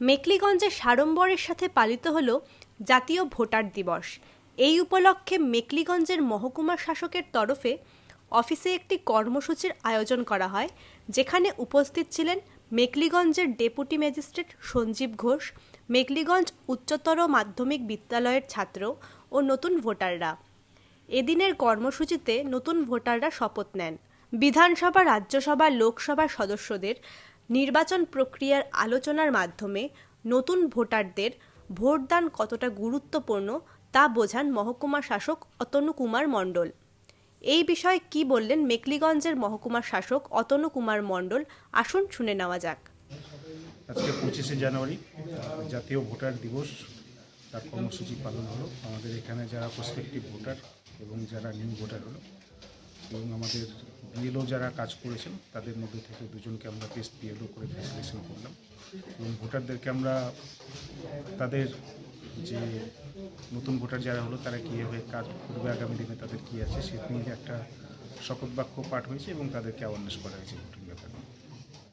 মেকলিগঞ্জে সাড়ম্বরের সাথে পালিত হল জাতীয় ভোটার দিবস। এই উপলক্ষে মেকলিগঞ্জের মহকুমা শাসকের তরফে অফিসে একটি কর্মসূচির আয়োজন করা হয়, যেখানে উপস্থিত ছিলেন মেকলিগঞ্জের ডেপুটি ম্যাজিস্ট্রেট সঞ্জীব ঘোষ, মেকলিগঞ্জ উচ্চতর মাধ্যমিক বিদ্যালয়ের ছাত্র ও নতুন ভোটাররা। এদিনের কর্মসূচিতে নতুন ভোটাররা শপথ নেন। বিধানসভা, রাজ্যসভা, লোকসভা সদস্যদের নির্বাচন প্রক্রিয়ার আলোচনার মাধ্যমে নতুন ভোটারদের ভোটদান কতটা গুরুত্বপূর্ণ তা বোঝান মহকুমা শাসক অতনু কুমার মণ্ডল। এই বিষয়ে কি বললেন মেকলিগঞ্জের মহকুমা শাসক অতনু কুমার মণ্ডল? আসুন শুনে নেওয়া যাক। আজকে পঁচিশে জানুয়ারি, জাতীয় ভোটার দিবস, তার কর্মসূচি পালন হলো। আমাদের এখানে যারা প্রসপেক্টিভ ভোটার এবং যারা নিউ ভোটার হলো এবং আমাদের বিএলও যারা কাজ করেছেন, তাদের মধ্যে থেকে দুজনকে আমরা টেস্ট বিএলও করে ফ্যাসিলেশন করলাম এবং ভোটারদেরকে আমরা তাদের যে নতুন ভোটার যারা হলো, তারা কীভাবে কাজ করবে আগামী দিনে, তাদের কী আছে সে নিয়ে একটা শপথ বাক্য পাঠ হয়েছে এবং তাদেরকে অ্যাওয়ারনেস করা হয়েছে ভোটিং নিয়ে।